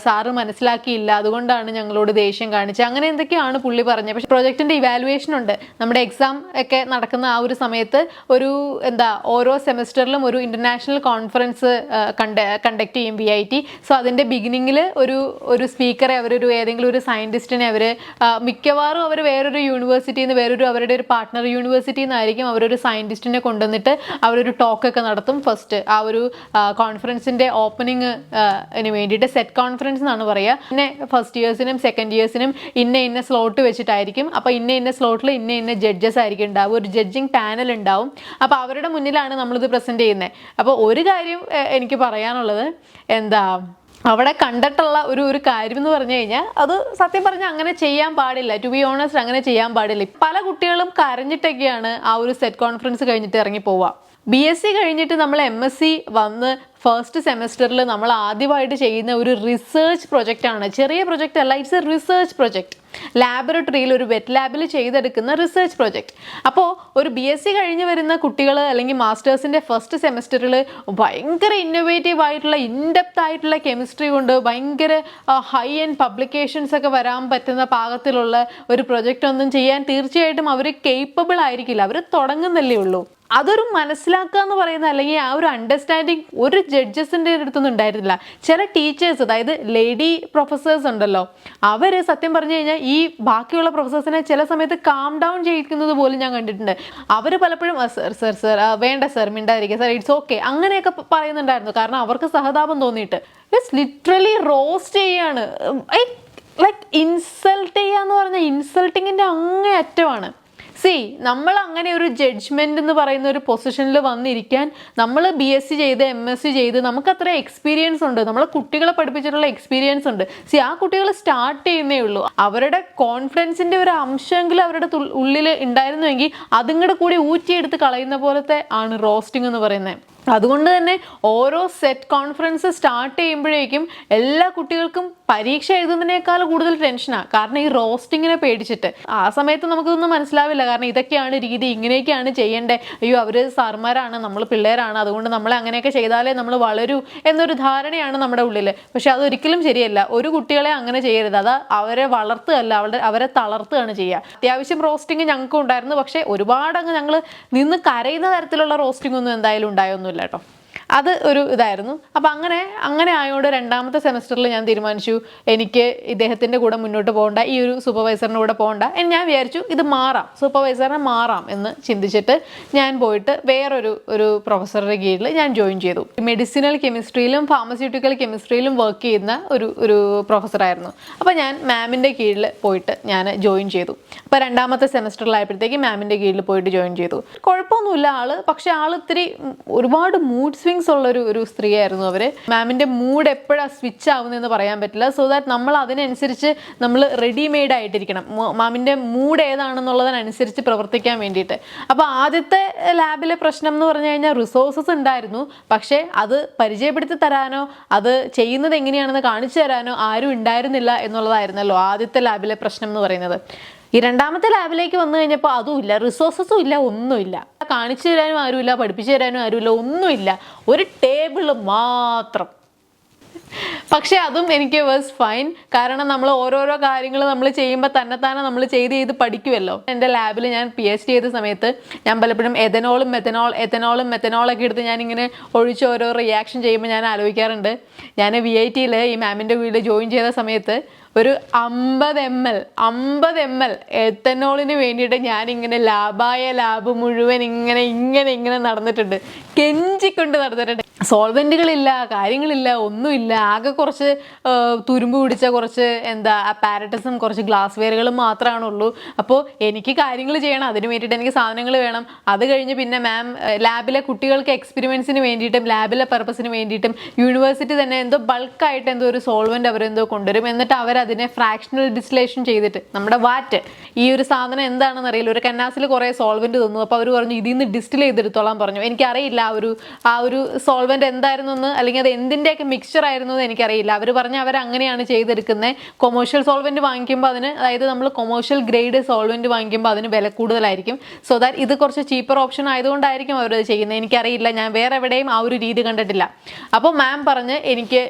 സാറ് മനസ്സിലാക്കിയില്ല. അതുകൊണ്ടാണ് ഞങ്ങളോട് ദേഷ്യം കാണിച്ചത്. അങ്ങനെ എന്തൊക്കെയാണ് പുള്ളി പറഞ്ഞത്? പക്ഷെ പ്രൊജക്ടിന്റെ ഇവാലുവേഷൻ ഉണ്ട്. നമ്മുടെ എക്സാം ഒക്കെ നടക്കുന്ന ആ ഒരു സമയത്ത് ഒരു എന്താ ഓരോ സെമസ്റ്ററിലും ഒരു ഇന്റർനാഷണൽ കോൺഫറൻസ് കണ്ടക്ട് ചെയ്യും വി ഐ ടി സോ അതിന്റെ ബിഗിനിങ്ങിൽ ഒരു ഒരു സ്പീക്കറെ അവരൊരു ഏതെങ്കിലും ഒരു സയന്റിസ്റ്റിനെ അവർ മിക്കവാറും അവർ വേറൊരു യൂണിവേഴ്സിറ്റിയിൽ നിന്ന് വേറൊരു അവരുടെ ഒരു പാർട്ട്ണർ യൂണിവേഴ്സിറ്റിയിൽ നിന്നായിരിക്കും അവരൊരു സയന്റിസ്റ്റിനെ കൊണ്ടുവന്നിട്ട് അവരൊരു ടോക്കൊക്കെ നടത്തും. ഫസ്റ്റ് ആ ഒരു കോൺഫറൻസിന്റെ ഓപ്പണിംഗ് വേണ്ടിയിട്ട് സെറ്റ് കോൺഫറൻസ് എന്നാണ് പറയുക പിന്നെ ഫസ്റ്റ് ഇയേഴ്സിനും സെക്കൻഡ് ഇയേഴ്സിനും ഇന്ന ഇന്ന സ്ലോട്ട് വെച്ചിട്ടായിരിക്കും. അപ്പോൾ ഇന്ന ഇന്ന സ്ലോട്ടിൽ ഇന്ന ഇന്ന ജഡ്ജസ് ആയിരിക്കും ഉണ്ടാവും ഒരു ജഡ്ജിങ് പാനൽ ഉണ്ടാവും അപ്പോൾ അവരുടെ മുന്നിലാണ് നമ്മളിത് പ്രസന്റ് ചെയ്യുന്നത് അപ്പോൾ ഒരു കാര്യം എനിക്ക് പറയാനുള്ളത് എന്താ അവിടെ കണ്ടിട്ടുള്ള ഒരു ഒരു കാര്യം എന്ന് പറഞ്ഞു കഴിഞ്ഞാൽ അത് സത്യം പറഞ്ഞാൽ അങ്ങനെ ചെയ്യാൻ പാടില്ല. ടു ബി ഓണസ്റ്റ് അങ്ങനെ ചെയ്യാൻ പാടില്ല. പല കുട്ടികളും കരഞ്ഞിട്ടൊക്കെയാണ് ആ ഒരു സെറ്റ് കോൺഫറൻസ് കഴിഞ്ഞിട്ട് ഇറങ്ങി പോവുക. ബി എസ് സി കഴിഞ്ഞിട്ട് നമ്മൾ എം എസ് സി വന്ന് ഫസ്റ്റ് സെമസ്റ്ററിൽ നമ്മൾ ആദ്യമായിട്ട് ചെയ്യുന്ന ഒരു റിസർച്ച് പ്രൊജക്റ്റ് ആണ്. ചെറിയ പ്രൊജക്റ്റ് അല്ല ഇറ്റ്സ് എ റിസർച്ച് പ്രൊജക്റ്റ് ലാബറട്ടറിയിൽ ഒരു വെറ്റ് ലാബിൽ ചെയ്തെടുക്കുന്ന റിസർച്ച് പ്രൊജക്റ്റ് അപ്പോൾ ഒരു ബി എസ് സി കഴിഞ്ഞ് വരുന്ന കുട്ടികൾ അല്ലെങ്കിൽ മാസ്റ്റേഴ്സിന്റെ ഫസ്റ്റ് സെമസ്റ്ററിൽ ഭയങ്കര ഇന്നോവേറ്റീവ് ആയിട്ടുള്ള ഇൻഡെപ്ത് ആയിട്ടുള്ള കെമിസ്ട്രി കൊണ്ട് ഭയങ്കര ഹൈ എൻഡ് പബ്ലിക്കേഷൻസ് ഒക്കെ വരാൻ പറ്റുന്ന പാകത്തിലുള്ള ഒരു പ്രൊജക്റ്റ് ഒന്നും ചെയ്യാൻ തീർച്ചയായിട്ടും അവർ കേപ്പബിൾ ആയിരിക്കില്ല. അവർ തുടങ്ങുന്നല്ലേ ഉള്ളൂ. അതൊരു മനസ്സിലാക്കുക എന്ന് പറയുന്ന അല്ലെങ്കിൽ ആ ഒരു അണ്ടർസ്റ്റാൻഡിങ് ഒരു ജഡ്ജസിന്റെ അടുത്തൊന്നും ഉണ്ടായിരുന്നില്ല. ചില ടീച്ചേഴ്സ് അതായത് ലേഡി പ്രൊഫസേഴ്സ് ഉണ്ടല്ലോ അവർ സത്യം പറഞ്ഞു കഴിഞ്ഞാൽ ഈ ബാക്കിയുള്ള പ്രൊഫസേഴ്സിനെ ചില സമയത്ത് കാം ഡൗൺ ചെയ്യിക്കുന്നത് പോലും ഞാൻ കണ്ടിട്ടുണ്ട്. അവർ പലപ്പോഴും സർ സർ സർ വേണ്ട സർ മിണ്ടായിരിക്കുക സർ ഇറ്റ്സ് ഓക്കെ അങ്ങനെയൊക്കെ പറയുന്നുണ്ടായിരുന്നു. കാരണം അവർക്ക് സഹതാപം തോന്നിയിട്ട്. ഇറ്റ്സ് ലിറ്ററലി റോസ്റ്റ് ചെയ്യാണ്. ലൈക്ക് ഇൻസൾട്ട് ചെയ്യാന്ന് പറഞ്ഞാൽ ഇൻസൾട്ടിങ്ങിന്റെ അങ്ങേ അറ്റമാണ് സി നമ്മൾ അങ്ങനെ ഒരു ജഡ്ജ്മെന്റ് എന്ന് പറയുന്ന ഒരു പൊസിഷനിൽ വന്നിരിക്കാൻ നമ്മൾ ബി എസ് സി ചെയ്ത് എം എസ് സി ചെയ്ത് നമുക്ക് അത്ര എക്സ്പീരിയൻസ് ഉണ്ട്. നമ്മൾ കുട്ടികളെ പഠിപ്പിച്ചിട്ടുള്ള എക്സ്പീരിയൻസ് ഉണ്ട്. സി ആ കുട്ടികൾ സ്റ്റാർട്ട് ചെയ്യുന്നേ ഉള്ളൂ. അവരുടെ കോൺഫിഡൻസിന്റെ ഒരു അംശമെങ്കിലും അവരുടെ ഉള്ളിൽ ഉണ്ടായിരുന്നുവെങ്കിൽ അതും കൂടി ഊറ്റിയെടുത്ത് കളയുന്ന പോലത്തെ ആണ് റോസ്റ്റിംഗ് എന്ന് പറയുന്നത്. അതുകൊണ്ട് തന്നെ ഓരോ സെറ്റ് കോൺഫറൻസ് സ്റ്റാർട്ട് ചെയ്യുമ്പോഴേക്കും എല്ലാ കുട്ടികൾക്കും പരീക്ഷ എഴുതുന്നതിനേക്കാൾ കൂടുതൽ ടെൻഷനാണ് കാരണം ഈ റോസ്റ്റിങ്ങിനെ പേടിച്ചിട്ട്. ആ സമയത്ത് നമുക്കൊന്നും മനസ്സിലാവില്ല. കാരണം ഇതൊക്കെയാണ് രീതി ഇങ്ങനെയൊക്കെയാണ് ചെയ്യേണ്ടത് അയ്യോ അവർ സാർമാരാണ് നമ്മൾ പിള്ളേരാണ്. അതുകൊണ്ട് നമ്മൾ അങ്ങനെയൊക്കെ ചെയ്താലേ നമ്മൾ വളരൂ എന്നൊരു ധാരണയാണ് നമ്മുടെ ഉള്ളിൽ പക്ഷെ അതൊരിക്കലും ശരിയല്ല. ഒരു കുട്ടികളെ അങ്ങനെ ചെയ്യരുത്. അത് അവരെ വളർത്തുകയല്ല. അവരുടെ അവരെ തളർത്തുകയാണ് ചെയ്യുക. അത്യാവശ്യം റോസ്റ്റിംഗ് ഞങ്ങൾക്കും ഉണ്ടായിരുന്നു. പക്ഷേ ഒരുപാട് അങ്ങ് ഞങ്ങൾ നിന്ന് കരയുന്ന തരത്തിലുള്ള റോസ്റ്റിംഗ് ഒന്നും എന്തായാലും ഉണ്ടായൊന്നുമില്ല കേട്ടോ അത് ഒരു ഇതായിരുന്നു. അപ്പം അങ്ങനെ അങ്ങനെ ആയതുകൊണ്ട് രണ്ടാമത്തെ സെമസ്റ്ററിൽ ഞാൻ തീരുമാനിച്ചു എനിക്ക് ഇദ്ദേഹത്തിന്റെ കൂടെ മുന്നോട്ട് പോകണ്ട ഈ ഒരു സൂപ്പർവൈസറിന്റെ കൂടെ പോകണ്ട എന്ന് ഞാൻ വിചാരിച്ചു ഇത് മാറാം സൂപ്പർവൈസറിനെ മാറാം എന്ന് ചിന്തിച്ചിട്ട് ഞാൻ പോയിട്ട് വേറൊരു ഒരു പ്രൊഫസറുടെ കീഴിൽ ഞാൻ ജോയിൻ ചെയ്തു. മെഡിസിനൽ കെമിസ്ട്രിയിലും ഫാർമസ്യൂട്ടിക്കൽ കെമിസ്ട്രിയിലും വർക്ക് ചെയ്യുന്ന ഒരു ഒരു പ്രൊഫസറായിരുന്നു അപ്പോൾ ഞാൻ മാമിന്റെ കീഴിൽ പോയിട്ട് ഞാൻ ജോയിൻ ചെയ്തു. അപ്പോൾ രണ്ടാമത്തെ സെമസ്റ്ററിലായപ്പോഴത്തേക്ക് മാമിന്റെ കീഴിൽ പോയിട്ട് ജോയിൻ ചെയ്തു. കുഴപ്പമൊന്നുമില്ല ആൾ പക്ഷേ ആൾ ഇത്തിരി ഒരുപാട് മൂഡ് സ്വിങ്സ് ഉള്ള ഒരു ഒരു സ്ത്രീയായിരുന്നു അവർ മാമിന്റെ മൂഡ് എപ്പോഴാണ് സ്വിച്ച് ആവുന്നതെന്ന് പറയാൻ പറ്റില്ല. സോ ദാറ്റ് നമ്മൾ അതിനനുസരിച്ച് നമ്മൾ റെഡിമെയ്ഡ് ആയിട്ടിരിക്കണം. മാമിന്റെ മൂഡ് ഏതാണെന്നുള്ളതിനനുസരിച്ച് പ്രവർത്തിക്കാൻ വേണ്ടിയിട്ട്. അപ്പോൾ ആദ്യത്തെ ലാബിലെ പ്രശ്നം എന്ന് പറഞ്ഞു കഴിഞ്ഞാൽ റിസോഴ്സസ് ഉണ്ടായിരുന്നു. പക്ഷേ അത് പരിചയപ്പെടുത്തി തരാനോ അത് ചെയ്യുന്നത് എങ്ങനെയാണെന്ന് കാണിച്ചു തരാനോ ആരും ഉണ്ടായിരുന്നില്ല എന്നുള്ളതായിരുന്നല്ലോ ആദ്യത്തെ ലാബിലെ പ്രശ്നം എന്ന് പറയുന്നത്. ഈ രണ്ടാമത്തെ ലാബിലേക്ക് വന്നു കഴിഞ്ഞപ്പോൾ അതുമില്ല റിസോഴ്സസും ഇല്ല ഒന്നുമില്ല. കാണിച്ചു തരാനും ആരുമില്ല പഠിപ്പിച്ചു തരാനും ആരുമില്ല ഒന്നുമില്ല. ഒരു ടേബിൾ മാത്രം. പക്ഷെ അതും എനിക്ക് വേഴ്സ് ഫൈൻ കാരണം നമ്മൾ ഓരോരോ കാര്യങ്ങൾ നമ്മൾ ചെയ്യുമ്പോൾ തന്നെ തന്നെ നമ്മൾ ചെയ്ത് ചെയ്ത് പഠിക്കുമല്ലോ എന്റെ ലാബിൽ ഞാൻ പി എച്ച് ഡി ചെയ്ത സമയത്ത് ഞാൻ പലപ്പോഴും എഥനോളും മെത്തനോൾ എഥനോളും മെത്തനോളൊക്കെ എടുത്ത് ഞാൻ ഇങ്ങനെ ഒഴിച്ച് ഓരോ റിയാക്ഷൻ ചെയ്യുമ്പോൾ ഞാൻ ആലോചിക്കാറുണ്ട്. ഞാൻ വി ഐ ടിയിൽ ഈ മാമിന്റെ വീട്ടിൽ ജോയിൻ ചെയ്ത സമയത്ത് ഒരു അമ്പത് എം എൽ അമ്പത് എം എൽ എത്തനോളിന് വേണ്ടിയിട്ട് ഞാനിങ്ങനെ ലാഭായ ലാഭ് മുഴുവൻ ഇങ്ങനെ ഇങ്ങനെ ഇങ്ങനെ നടന്നിട്ടുണ്ട്. കെഞ്ചിക്കൊണ്ട് നടന്നിട്ടുണ്ട്. സോൾവെന്റുകളില്ല കാര്യങ്ങളില്ല ഒന്നുമില്ല. ആകെ കുറച്ച് തുരുമ്പ് പിടിച്ച കുറച്ച് എന്താ പാരറ്റസും കുറച്ച് ഗ്ലാസ് വെയറുകളും മാത്രമാണുള്ളൂ അപ്പോൾ എനിക്ക് കാര്യങ്ങൾ ചെയ്യണം അതിന് വേണ്ടിയിട്ട് എനിക്ക് സാധനങ്ങൾ വേണം. അത് കഴിഞ്ഞ് പിന്നെ മാം ലാബിലെ കുട്ടികൾക്ക് എക്സ്പെരിമെൻസിന് വേണ്ടിയിട്ടും ലാബിലെ പർപ്പസിന് വേണ്ടിയിട്ടും യൂണിവേഴ്സിറ്റി തന്നെ എന്തോ ബൾക്കായിട്ട് എന്തോ ഒരു സോൾവെന്റ് അവരെന്തോ കൊണ്ടുവരും. എന്നിട്ട് അവരതിനെ ഫ്രാക്ഷണൽ ഡിസ്റ്റിലേഷൻ ചെയ്തിട്ട് നമ്മുടെ വാറ്റ് ഈ ഒരു സാധനം എന്താണെന്ന് അറിയില്ല. ഒരു കന്നാസിൽ കുറേ സോൾവെന്റ് തന്നു. അപ്പോൾ അവർ പറഞ്ഞു ഇതിൽ നിന്ന് ഡിസ്റ്റിൽ ചെയ്തെടുത്തോളാൻ പറഞ്ഞു. എനിക്കറിയില്ല ആ ഒരു ആ ഒരു സോൾവെന്റ് എന്തായിരുന്നു എന്ന് അല്ലെങ്കിൽ അത് എന്തിന്റെയൊക്കെ മിക്സ്ചർ ആയിരുന്നു എന്ന് എനിക്കറിയില്ല. അവർ പറഞ്ഞ അവർ അങ്ങനെയാണ് ചെയ്തെടുക്കുന്നത് കൊമേഴ്ഷ്യൽ സോൾവെന്റ് വാങ്ങിക്കുമ്പോൾ അതിന് അതായത് നമ്മൾ കൊമേഴ്ഷ്യൽ ഗ്രേഡ് സോൾവെന്റ് വാങ്ങിക്കുമ്പോൾ അതിന് വില കൂടുതലായിരിക്കും. സോ ദാറ്റ് ഇത് കുറച്ച് ചീപ്പർ ഓപ്ഷൻ ആയതുകൊണ്ടായിരിക്കും അവരത് ചെയ്യുന്നത്. എനിക്കറിയില്ല ഞാൻ വേറെ എവിടെയും ആ ഒരു രീതി കണ്ടിട്ടില്ല. അപ്പോൾ മാം പറഞ്ഞ് എനിക്ക്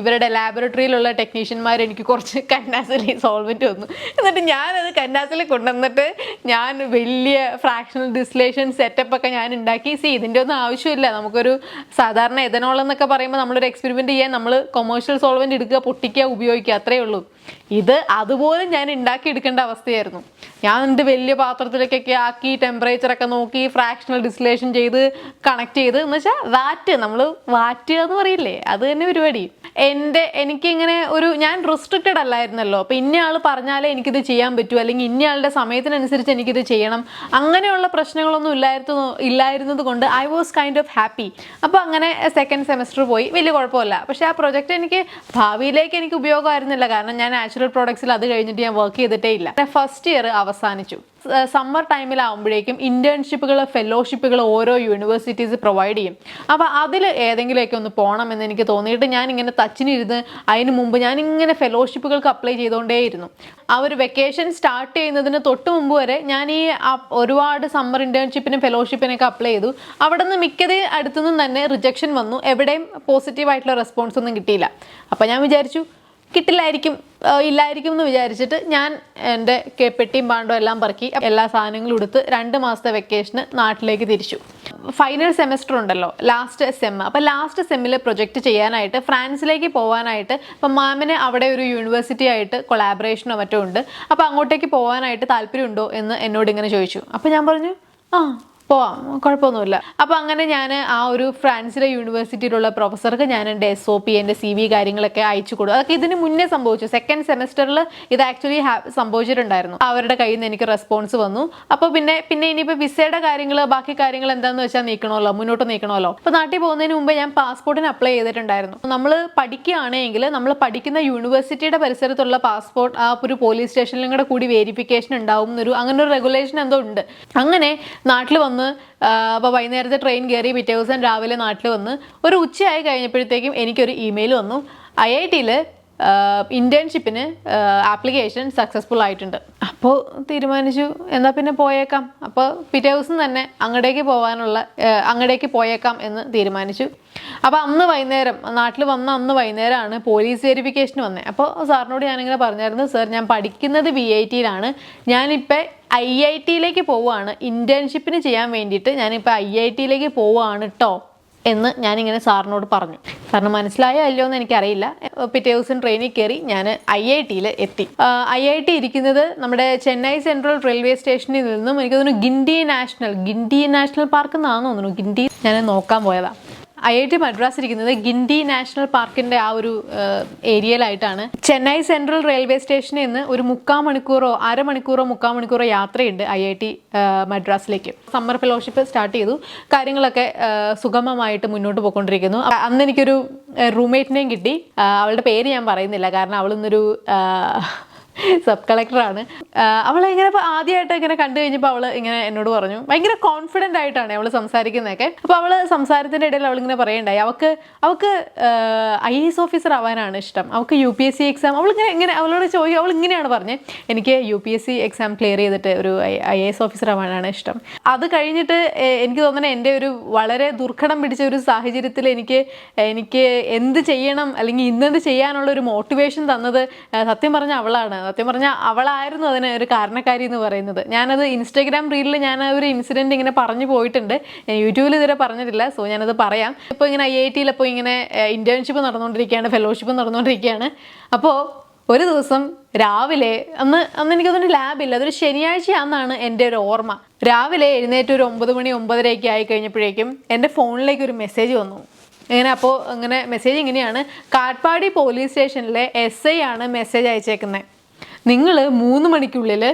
ഇവരുടെ ലാബറട്ടറിയിലുള്ള ടെക്നീഷ്യന്മാർ എനിക്ക് കുറച്ച് കന്നാസിൽ സോൾവെന്റ് വന്നു. എന്നിട്ട് ഞാനത് കന്നാസിൽ കൊണ്ടുവന്നിട്ട് ഞാൻ വലിയ ഫ്രാക്ഷണൽ ഡിസ്ലേഷൻ സെറ്റപ്പ് ഒക്കെ ഞാൻ ഉണ്ടാക്കി. സി ഇതിന്റെ ഒന്നും ആവശ്യമില്ല. നമുക്കൊരു സാധാരണ എഥനോൾ എന്നൊക്കെ പറയുമ്പോൾ നമ്മളൊരു എക്സ്പെരിമെന്റ് ചെയ്യാൻ നമ്മൾ കൊമേഴ്ഷ്യൽ സോൾവെന്റ് എടുക്കുക പൊട്ടിക്കുക ഉപയോഗിക്കുക അത്രേ ഉള്ളൂ. ഇത് അതുപോലെ ഞാൻ ഉണ്ടാക്കി എടുക്കേണ്ട അവസ്ഥയായിരുന്നു. ഞാൻ എന്നിട്ട് വലിയ പാത്രത്തിലേക്കൊക്കെ ആക്കി ടെമ്പറേച്ചറൊക്കെ നോക്കി ഫ്രാക്ഷണൽ ഡിസ്ലേഷൻ ചെയ്ത് കണക്ട് ചെയ്ത്. എന്ന് വെച്ചാൽ വാറ്റ് നമ്മൾ വാറ്റ് എന്ന് പറയില്ലേ? അത് തന്നെ പരിപാടി. എന്റെ എനിക്കിങ്ങനെ ഒരു ഞാൻ റെസ്ട്രിക്റ്റഡ് അല്ലായിരുന്നല്ലോ. അപ്പോൾ ഇന്നയാൾ പറഞ്ഞാലേ എനിക്കിത് ചെയ്യാൻ പറ്റൂ. അല്ലെങ്കിൽ ഇന്നയാളുടെ സമയത്തിനനുസരിച്ച് എനിക്കിത് ചെയ്യണം. അങ്ങനെയുള്ള പ്രശ്നങ്ങളൊന്നും ഇല്ലായിരുന്നു ഇല്ലായിരുന്നത് കൊണ്ട് I was kind of happy അപ്പോൾ അങ്ങനെ സെക്കൻഡ് സെമസ്റ്റർ പോയി. വലിയ കുഴപ്പമില്ല. പക്ഷേ ആ പ്രൊജക്റ്റ് എനിക്ക് ഭാവിയിലേക്ക് എനിക്ക് ഉപയോഗമായിരുന്നില്ല. കാരണം ഞാൻ നാച്ചുറൽ പ്രോഡക്ട്സിൽ അത് കഴിഞ്ഞിട്ട് ഞാൻ വർക്ക് ചെയ്തിട്ടേ ഇല്ല. ഫസ്റ്റ് ഇയർ അവസാനിച്ചു. സമ്മർ ടൈമിലാവുമ്പോഴേക്കും ഇന്റേൺഷിപ്പുകൾ ഫെലോഷിപ്പുകൾ ഓരോ യൂണിവേഴ്സിറ്റീസ് പ്രൊവൈഡ് ചെയ്യും. അപ്പോൾ അതിൽ ഏതെങ്കിലുമൊക്കെ ഒന്ന് പോകണം എന്ന് എനിക്ക് തോന്നിയിട്ട് ഞാൻ ഇങ്ങനെ തച്ചിനിരുന്ന് അതിന് മുമ്പ് ഞാൻ ഇങ്ങനെ ഫെലോഷിപ്പുകൾക്ക് അപ്ലൈ ചെയ്തുകൊണ്ടേയിരുന്നു ആ ഒരു വെക്കേഷൻ സ്റ്റാർട്ട് ചെയ്യുന്നതിന് തൊട്ട് മുമ്പ് വരെ ഞാൻ ഈ ഒരുപാട് സമ്മർ ഇന്റേൺഷിപ്പിനും ഫെലോഷിപ്പിനൊക്കെ അപ്ലൈ ചെയ്തു. അവിടെ നിന്ന് മിക്കത് അടുത്തുനിന്നും തന്നെ റിജക്ഷൻ വന്നു. എവിടെയും പോസിറ്റീവായിട്ടുള്ള റെസ്പോൺസ് ഒന്നും കിട്ടിയില്ല. അപ്പോൾ ഞാൻ വിചാരിച്ചു കിട്ടില്ലായിരിക്കും ഇല്ലായിരിക്കും എന്ന് വിചാരിച്ചിട്ട് ഞാൻ എന്റെ കേപ്പെട്ടിയും പെട്ടിയും പാണ്ടോ എല്ലാം പറക്കി എല്ലാ സാധനങ്ങളും എടുത്ത് രണ്ട് മാസത്തെ വെക്കേഷന് നാട്ടിലേക്ക് തിരിച്ചു. ഫൈനൽ സെമസ്റ്റർ ഉണ്ടല്ലോ ലാസ്റ്റ് സെം അപ്പോൾ ലാസ്റ്റ് സെമ്മിൽ പ്രൊജക്റ്റ് ചെയ്യാനായിട്ട് ഫ്രാൻസിലേക്ക് പോകാനായിട്ട് അപ്പം മാമിന് അവിടെ ഒരു യൂണിവേഴ്സിറ്റി ആയിട്ട് കൊളാബറേഷനോ മറ്റോ ഉണ്ട്. അപ്പോൾ അങ്ങോട്ടേക്ക് പോകാനായിട്ട് താല്പര്യമുണ്ടോ എന്ന് എന്നോട് ഇങ്ങനെ ചോദിച്ചു. അപ്പോൾ ഞാൻ പറഞ്ഞു ആ പോവാം കുഴപ്പമൊന്നുമില്ല അപ്പോൾ അങ്ങനെ ഞാൻ ആ ഒരു ഫ്രാൻസിലെ യൂണിവേഴ്സിറ്റിയിലുള്ള പ്രൊഫസർക്ക് ഞാൻ എന്റെ എസ് ഒ പി എന്റെ സി വി കാര്യങ്ങളൊക്കെ അയച്ചു കൊടുക്കും അതൊക്കെ ഇതിന് മുന്നേ സംഭവിച്ചു. സെക്കൻഡ് സെമസ്റ്ററിൽ ഇത് ആക്ച്വലി സംഭവിച്ചിട്ടുണ്ടായിരുന്നു. അവരുടെ കയ്യിൽ നിന്ന് എനിക്ക് റെസ്പോൺസ് വന്നു. അപ്പോൾ പിന്നെ പിന്നെ ഇനിയിപ്പോൾ വിസയുടെ കാര്യങ്ങൾ ബാക്കി കാര്യങ്ങൾ എന്താണെന്ന് വെച്ചാൽ നീക്കണമല്ലോ മുന്നോട്ട് നീക്കണമല്ലോ. അപ്പോൾ നാട്ടിൽ പോകുന്നതിന് മുമ്പ് ഞാൻ പാസ്പോർട്ടിന് അപ്ലൈ ചെയ്തിട്ടുണ്ടായിരുന്നു. നമ്മൾ പഠിക്കുകയാണെങ്കിൽ നമ്മൾ പഠിക്കുന്ന യൂണിവേഴ്സിറ്റിയുടെ പരിസരത്തുള്ള പാസ്പോർട്ട് ആ ഒരു പോലീസ് സ്റ്റേഷനിലും കൂടെ കൂടി വേരിഫിക്കേഷൻ ഉണ്ടാവും എന്നൊരു അങ്ങനെ ഒരു റെഗുലേഷൻ എന്തോ ഉണ്ട്. അങ്ങനെ നാട്ടിൽ അപ്പോൾ വൈകുന്നേരത്തെ ട്രെയിൻ കയറി പിറ്റേ ദിവസം രാവിലെ നാട്ടിൽ വന്ന് ഒരു ഉച്ചയായി കഴിഞ്ഞപ്പോഴത്തേക്കും എനിക്കൊരു ഇമെയിൽ വന്നു. ഐ ഐ ടിയിൽ ഇന്റേൺഷിപ്പിന് ആപ്ലിക്കേഷൻ സക്സസ്ഫുൾ ആയിട്ടുണ്ട്. അപ്പോൾ തീരുമാനിച്ചു. എന്നാൽ പിന്നെ പോയേക്കാം. അപ്പോൾ പിറ്റേ ദിവസം തന്നെ അങ്ങടേക്ക് പോകാനുള്ള അങ്ങടേക്ക് പോയേക്കാം എന്ന് തീരുമാനിച്ചു. അപ്പോൾ അന്ന് വൈകുന്നേരം നാട്ടിൽ വന്ന അന്ന് വൈകുന്നേരമാണ് പോലീസ് വെരിഫിക്കേഷൻ വന്നത് അപ്പോൾ സാറിനോട് ഞാനിങ്ങനെ പറഞ്ഞായിരുന്നു സാർ ഞാൻ പഠിക്കുന്നത് വി ഐ ടിയിലാണ് ഞാനിപ്പോൾ ഐ ഐ ടിയിലേക്ക് പോവുകയാണ്. ഇന്റേൺഷിപ്പിന് ചെയ്യാൻ വേണ്ടിയിട്ട് ഞാനിപ്പോൾ ഐ ഐ ടിയിലേക്ക് പോവുകയാണ് കേട്ടോ എന്ന് ഞാനിങ്ങനെ സാറിനോട് പറഞ്ഞു. സാറിന് മനസ്സിലായോ അല്ലയോ എന്ന് എനിക്കറിയില്ല. പിറ്റേ ദിവസം ട്രെയിനിൽ കയറി ഞാൻ ഐ ഐ ടിയിൽ എത്തി. ഐ ഐ ടി ഇരിക്കുന്നത് നമ്മുടെ ചെന്നൈ സെൻട്രൽ റെയിൽവേ സ്റ്റേഷനിൽ നിന്നും എനിക്ക് തോന്നുന്നു Guindy national. Guindy national park എന്നാണെന്ന് തോന്നുന്നു. ഗിൻഡി ഞാൻ നോക്കാൻ പോയതാണ് ഐ ഐ ടി മദ്രാസ് ഇരിക്കുന്നത് ഗിൻഡി നാഷണൽ പാർക്കിന്റെ ആ ഒരു ഏരിയയിലായിട്ടാണ്. ചെന്നൈ സെൻട്രൽ റെയിൽവേ സ്റ്റേഷനിൽ നിന്ന് ഒരു മുക്കാൽ മണിക്കൂറോ അരമണിക്കൂറോ മുക്കാൽ മണിക്കൂറോ യാത്രയുണ്ട് ഐ ഐ ടി മദ്രാസിലേക്ക്. സമ്മർ ഫെലോഷിപ്പ് സ്റ്റാർട്ട് ചെയ്തു. കാര്യങ്ങളൊക്കെ സുഗമമായിട്ട് മുന്നോട്ട് പോയിക്കൊണ്ടിരിക്കുന്നു. അന്ന് എനിക്കൊരു റൂംമേറ്റിനെയും കിട്ടി. അവളുടെ പേര് ഞാൻ പറയുന്നില്ല. കാരണം അവളിന്നൊരു സബ് കളക്ടറാണ്. അവൾ ഇങ്ങനെ ഇപ്പോൾ ആദ്യമായിട്ട് ഇങ്ങനെ കണ്ടു കഴിഞ്ഞപ്പോൾ അവൾ ഇങ്ങനെ എന്നോട് പറഞ്ഞു ഭയങ്കര കോൺഫിഡന്റ് ആയിട്ടാണ് അവൾ സംസാരിക്കുന്നതൊക്കെ. അപ്പോൾ അവൾ സംസാരത്തിന്റെ ഇടയിൽ അവളിങ്ങനെ പറയണ്ടായി അവക്ക് അവക്ക് ഐ എസ് ഓഫീസർ ആവാനാണ് ഇഷ്ടം. അവൾക്ക് U P S C exam അവളിങ്ങനെ ഇങ്ങനെ അവളോട് ചോദിക്കും അവൾ ഇങ്ങനെയാണ് പറഞ്ഞത് എനിക്ക് U P S C exam clear ചെയ്തിട്ട് ഒരു ഐ എസ് ഓഫീസർ ആവാനാണ് ഇഷ്ടം. അത് കഴിഞ്ഞിട്ട് എനിക്ക് തോന്നുന്നത് എന്റെ ഒരു വളരെ ദുർഘടം പിടിച്ച ഒരു സാഹചര്യത്തിൽ എനിക്ക് എനിക്ക് എന്ത് ചെയ്യണം അല്ലെങ്കിൽ ഇന്നത് ചെയ്യാനുള്ള ഒരു മോട്ടിവേഷൻ തന്നത് സത്യം പറഞ്ഞ അവളാണ്. സത്യം പറഞ്ഞാൽ അവളായിരുന്നു അതിന് ഒരു കാരണക്കാരി എന്ന് പറയുന്നത്. ഞാനത് ഇൻസ്റ്റാഗ്രാം റീലിൽ ഞാൻ ഒരു ഇൻസിഡന്റ് ഇങ്ങനെ പറഞ്ഞു പോയിട്ടുണ്ട്. ഞാൻ യൂട്യൂബിൽ ഇതുവരെ പറഞ്ഞിട്ടില്ല. സോ ഞാനത് പറയാം. ഇപ്പോൾ ഇങ്ങനെ ഐ ഐ ടിയിൽ അപ്പോൾ ഇങ്ങനെ ഇന്റേൺഷിപ്പ് നടന്നുകൊണ്ടിരിക്കുകയാണ് ഫെലോഷിപ്പ് നടന്നുകൊണ്ടിരിക്കുകയാണ് അപ്പോൾ ഒരു ദിവസം രാവിലെ അന്ന് അന്ന് എനിക്കതൊരു ലാബില്ല അതൊരു ശനിയാഴ്ചയാണെന്നാണ് എന്റെ ഒരു ഓർമ്മ. രാവിലെ എഴുന്നേറ്റ് ഒരു ഒമ്പത് മണി ഒമ്പതരയൊക്കെ ആയി കഴിഞ്ഞപ്പോഴേക്കും എന്റെ ഫോണിലേക്ക് ഒരു മെസ്സേജ് വന്നു. ഇങ്ങനെ അപ്പോൾ ഇങ്ങനെ മെസ്സേജ് ഇങ്ങനെയാണ്. കാട്ട്പാടി പോലീസ് സ്റ്റേഷനിലെ എസ് ഐ ആണ് മെസ്സേജ് അയച്ചേക്കുന്നത് നിങ്ങൾ മൂന്ന് മണിക്കുള്ളിൽ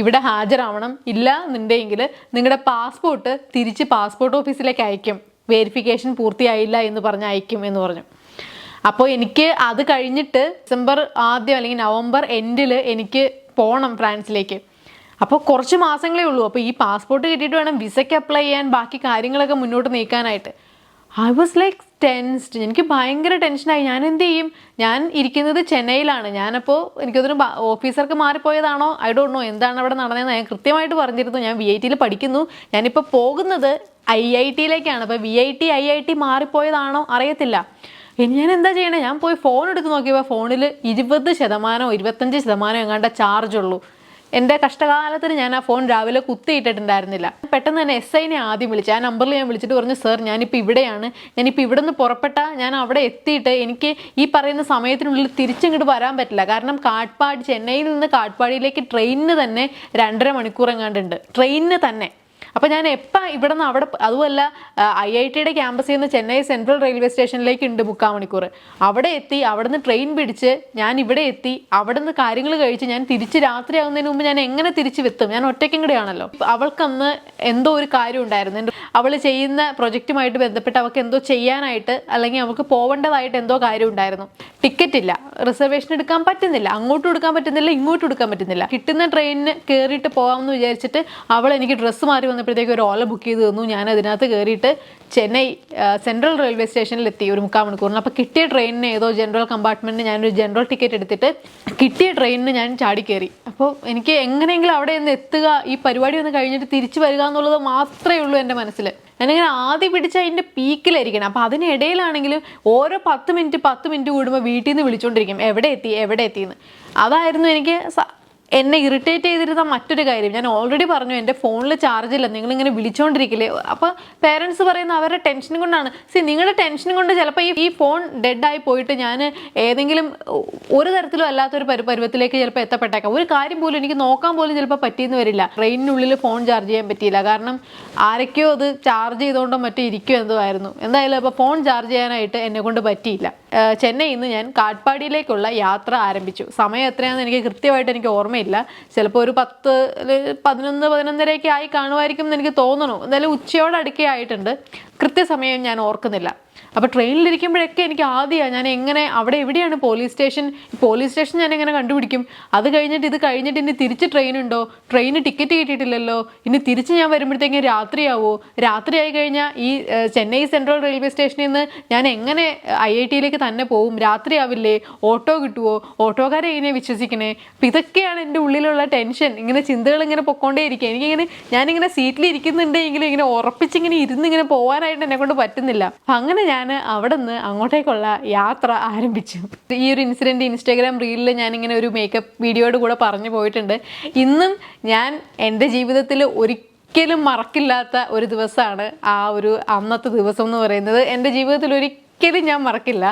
ഇവിടെ ഹാജരാവണം. ഇല്ല എന്നുണ്ടെങ്കിൽ നിങ്ങളുടെ പാസ്പോർട്ട് തിരിച്ച് പാസ്പോർട്ട് ഓഫീസിലേക്ക് അയക്കും വെരിഫിക്കേഷൻ പൂർത്തിയായില്ല എന്ന് പറഞ്ഞ് അയക്കും എന്ന് പറഞ്ഞു. അപ്പോൾ എനിക്ക് അത് കഴിഞ്ഞിട്ട് ഡിസംബർ ആദ്യം അല്ലെങ്കിൽ നവംബർ എൻഡിൽ എനിക്ക് പോകണം ഫ്രാൻസിലേക്ക്. അപ്പോൾ കുറച്ച് മാസങ്ങളേ ഉള്ളൂ. അപ്പോൾ ഈ പാസ്പോർട്ട് കിട്ടിയിട്ട് വേണം വിസയ്ക്ക് അപ്ലൈ ചെയ്യാൻ ബാക്കി കാര്യങ്ങളൊക്കെ മുന്നോട്ട് നീക്കാനായിട്ട്. ഐ വാസ് ലൈക്ക് ടെൻസ്ഡ് എനിക്ക് ഭയങ്കര ടെൻഷനായി. ഞാൻ എന്ത് ചെയ്യും? ഞാൻ ഇരിക്കുന്നത് ചെന്നൈയിലാണ്. ഞാനപ്പോൾ എനിക്കതൊരു ഓഫീസർക്ക് മാറിപ്പോയതാണോ? ഐ ഡോണ്ട് നോ എന്താണ് അവിടെ നടന്നതെന്ന് ഞാൻ കൃത്യമായിട്ട് പറഞ്ഞിരുന്നു. ഞാൻ വി ഐ ടിയിൽ പഠിക്കുന്നു. ഞാനിപ്പോൾ പോകുന്നത് ഐ ഐ ടിയിലേക്കാണ് അപ്പോൾ V I T I I T മാറിപ്പോയതാണോ? അറിയത്തില്ല. ഇനി ഞാൻ എന്താ ചെയ്യണേ? ഞാൻ പോയി ഫോൺ എടുത്ത് നോക്കിയപ്പോൾ ഫോണിൽ ഇരുപത് ശതമാനമോ ഇരുപത്തഞ്ച് ശതമാനമോ എങ്ങാണ്ട ചാർജ് ഉള്ളൂ. എന്റെ കഷ്ടകാലത്തിന് ഞാൻ ആ ഫോൺ രാവിലെ കുത്തിയിട്ടിട്ടുണ്ടായിരുന്നില്ല. പെട്ടെന്ന് തന്നെ എസ് ഐനെ ആദ്യം വിളിച്ചു ആ നമ്പറിൽ ഞാൻ വിളിച്ചിട്ട് പറഞ്ഞു സർ ഞാനിപ്പോൾ ഇവിടെയാണ്. ഞാനിപ്പോൾ ഇവിടെ നിന്ന് പുറപ്പെട്ട ഞാൻ അവിടെ എത്തിയിട്ട് എനിക്ക് ഈ പറയുന്ന സമയത്തിനുള്ളിൽ തിരിച്ചിങ്ങോട്ട് വരാൻ പറ്റില്ല. കാരണം കാട്ട്പാടി ചെന്നൈയിൽ നിന്ന് കാട്ട്പാടിയിലേക്ക് ട്രെയിനിന് തന്നെ രണ്ടര മണിക്കൂർ എങ്ങാണ്ടുണ്ട് ട്രെയിനിന് തന്നെ. അപ്പോൾ ഞാൻ എപ്പോൾ ഇവിടെ നിന്ന് അവിടെ അതുമല്ല ഐ ഐ ടിയുടെ ക്യാമ്പസിൽ നിന്ന് ചെന്നൈ സെൻട്രൽ റെയിൽവേ സ്റ്റേഷനിലേക്ക് ഉണ്ട് മുക്കാൽ മണിക്കൂർ അവിടെ എത്തി അവിടെ നിന്ന് ട്രെയിൻ പിടിച്ച് ഞാൻ ഇവിടെ എത്തി അവിടെ നിന്ന് കാര്യങ്ങൾ കഴിച്ച് ഞാൻ തിരിച്ച് രാത്രിയാകുന്നതിന് മുമ്പ് ഞാൻ എങ്ങനെ തിരിച്ച് വെത്തും? ഞാൻ ഒറ്റയ്ക്കും കൂടെയാണല്ലോ അവൾക്കന്ന് എന്തോ ഒരു കാര്യം ഉണ്ടായിരുന്നു. അവൾ ചെയ്യുന്ന പ്രൊജക്റ്റുമായിട്ട് ബന്ധപ്പെട്ട് അവൾക്ക് എന്തോ ചെയ്യാനായിട്ട് അല്ലെങ്കിൽ അവൾക്ക് പോവേണ്ടതായിട്ട് എന്തോ കാര്യം ഉണ്ടായിരുന്നു. ടിക്കറ്റ് ഇല്ല. റിസർവേഷൻ എടുക്കാൻ പറ്റുന്നില്ല. അങ്ങോട്ടും എടുക്കാൻ പറ്റുന്നില്ല ഇങ്ങോട്ടും എടുക്കാൻ പറ്റുന്നില്ല. കിട്ടുന്ന ട്രെയിനിന് കയറിയിട്ട് പോകാമെന്ന് വിചാരിച്ചിട്ട് അവൾ എനിക്ക് ഡ്രസ്സ് മാറി വന്നപ്പോഴത്തേക്ക് ഒരു ഓല ബുക്ക് ചെയ്ത് തന്നു. ഞാൻ അതിനകത്ത് കയറിയിട്ട് ചെന്നൈ സെൻട്രൽ റെയിൽവേ സ്റ്റേഷനിൽ എത്തി ഒരു മുക്കാൽ മണിക്കൂറിന്. അപ്പോൾ കിട്ടിയ ട്രെയിനിന് ഏതോ ജനറൽ കമ്പാർട്ട്മെന്റിന് ഞാനൊരു ജനറൽ ടിക്കറ്റ് എടുത്തിട്ട് കിട്ടിയ ട്രെയിനിന് ഞാൻ ചാടി കയറി അപ്പോൾ എനിക്ക് എങ്ങനെയെങ്കിലും അവിടെ നിന്ന് എത്തുക ഈ പരിപാടി ഒന്ന് കഴിഞ്ഞിട്ട് തിരിച്ചു വരിക എന്നുള്ളത് മാത്രമേ ഉള്ളൂ എന്റെ മനസ്സിൽ ഞാനിങ്ങനെ ആദ്യം പിടിച്ച അതിന്റെ പീക്കിലായിരിക്കണം. അപ്പോൾ അതിനിടയിലാണെങ്കിലും ഓരോ പത്ത് മിനിറ്റ് പത്ത് മിനിറ്റ് കൂടുമ്പോൾ വീട്ടിൽ നിന്ന് വിളിച്ചുകൊണ്ടിരിക്കും എവിടെ എത്തി എവിടെ എത്തിയെന്ന് അതായിരുന്നു എനിക്ക് എന്നെ ഇറിറ്റേറ്റ് ചെയ്തിരുന്ന മറ്റൊരു കാര്യം. ഞാൻ ഓൾറെഡി പറഞ്ഞു എന്റെ ഫോണിൽ ചാർജ് ഇല്ല. നിങ്ങളിങ്ങനെ വിളിച്ചുകൊണ്ടിരിക്കില്ലേ അപ്പോൾ പേരൻസ് പറയുന്ന അവരുടെ ടെൻഷൻ കൊണ്ടാണ്. സി നിങ്ങളുടെ ടെൻഷൻ കൊണ്ട് ചിലപ്പോൾ ഈ ഈ ഫോൺ ഡെഡായി പോയിട്ട് ഞാൻ ഏതെങ്കിലും ഒരു തരത്തിലും അല്ലാത്തൊരു പരു പരുവത്തിലേക്ക് ചിലപ്പോൾ എത്തപ്പെട്ടേക്കാം. ഒരു കാര്യം പോലും എനിക്ക് നോക്കാൻ പോലും ചിലപ്പോൾ പറ്റിയെന്ന് വരില്ല. ട്രെയിനിനുള്ളിൽ ഫോൺ ചാർജ് ചെയ്യാൻ പറ്റിയില്ല. കാരണം ആരൊക്കെയോ അത് ചാർജ് ചെയ്തുകൊണ്ടോ മറ്റോ ഇരിക്കുമോ എന്തോ ആയിരുന്നു എന്തായാലും അപ്പോൾ ഫോൺ ചാർജ് ചെയ്യാനായിട്ട് എന്നെ കൊണ്ട് പറ്റിയില്ല. ചെന്നൈയിൽ നിന്ന് ഞാൻ കാട്ട്പാടിയിലേക്കുള്ള യാത്ര ആരംഭിച്ചു. സമയം എത്രയാണെന്ന് എനിക്ക് കൃത്യമായിട്ട് എനിക്ക് ഓർമ്മയില്ല. ചിലപ്പോൾ ഒരു പത്ത് പതിനൊന്ന് പതിനൊന്നരയൊക്കെ ആയി കാണുമായിരിക്കും എന്ന് എനിക്ക് തോന്നുന്നു. എന്തായാലും ഉച്ചയോട് അടുക്കെ ആയിട്ടുണ്ട് കൃത്യസമയം ഞാൻ ഓർക്കുന്നില്ല. അപ്പോൾ ട്രെയിനിലിരിക്കുമ്പോഴൊക്കെ എനിക്ക് ആദ്യമാണ് ഞാൻ എങ്ങനെ അവിടെ എവിടെയാണ് പോലീസ് സ്റ്റേഷൻ പോലീസ് സ്റ്റേഷൻ ഞാൻ എങ്ങനെ കണ്ടുപിടിക്കും? അത് കഴിഞ്ഞിട്ട് ഇത് കഴിഞ്ഞിട്ട് ഇനി തിരിച്ച് ട്രെയിൻ ഉണ്ടോ? ട്രെയിന് ടിക്കറ്റ് കിട്ടിയിട്ടില്ലല്ലോ. ഇനി തിരിച്ച് ഞാൻ വരുമ്പോഴത്തേക്കും രാത്രിയാവോ? രാത്രിയായി കഴിഞ്ഞാൽ ഈ ചെന്നൈ സെൻട്രൽ റെയിൽവേ സ്റ്റേഷനിൽ നിന്ന് ഞാൻ എങ്ങനെ ഐ ഐ ടിയിലേക്ക് തന്നെ പോവും? രാത്രിയാവില്ലേ? ഓട്ടോ കിട്ടുമോ ഓട്ടോക്കാരെ ഇങ്ങനെ വിശ്വസിക്കണേ? അപ്പം ഇതൊക്കെയാണ് എന്റെ ഉള്ളിലുള്ള ടെൻഷൻ ഇങ്ങനെ ചിന്തകൾ ഇങ്ങനെ പൊക്കോണ്ടേ ഇരിക്കുക എനിക്കിങ്ങനെ ഞാനിങ്ങനെ സീറ്റിൽ ഇരിക്കുന്നുണ്ടെങ്കിലും ഇങ്ങനെ ഉറപ്പിച്ചിങ്ങനെ ഇരുന്ന് ഇങ്ങനെ പോകാനായിട്ട് എന്നെ കൊണ്ട് പറ്റുന്നില്ല അങ്ങനെ ഞാൻ അവിടെ നിന്ന് അങ്ങോട്ടേക്കുള്ള യാത്ര ആരംഭിച്ചു. ഈ ഒരു ഇൻസിഡന്റ് ഇൻസ്റ്റാഗ്രാം റീലിൽ ഞാനിങ്ങനെ ഒരു മേക്കപ്പ് വീഡിയോയുടെ കൂടെ പറഞ്ഞു പോയിട്ടുണ്ട്. ഇന്നും ഞാൻ എന്റെ ജീവിതത്തിൽ ഒരിക്കലും മറക്കില്ലാത്ത ഒരു ദിവസമാണ് ആ ഒരു അന്നത്തെ ദിവസം എന്ന് പറയുന്നത്. എന്റെ ജീവിതത്തിൽ ഒരിക്കലും ഞാൻ മറക്കില്ല.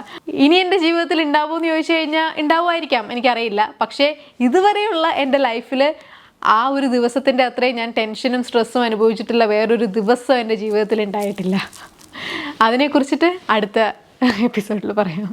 ഇനി എന്റെ ജീവിതത്തിൽ ഉണ്ടാവുമെന്ന് ചോദിച്ചു കഴിഞ്ഞാൽ ഉണ്ടാവുമായിരിക്കാം എനിക്കറിയില്ല. പക്ഷേ ഇതുവരെയുള്ള എന്റെ ലൈഫിൽ ആ ഒരു ദിവസത്തിന്റെ അത്രയും ഞാൻ ടെൻഷനും സ്ട്രെസ്സും അനുഭവിച്ചിട്ടുള്ള വേറൊരു ദിവസം എന്റെ ജീവിതത്തിൽ ഉണ്ടായിട്ടില്ല അതിനെക്കുറിച്ചിട്ട് അടുത്ത എപ്പിസോഡിൽ പറയാം.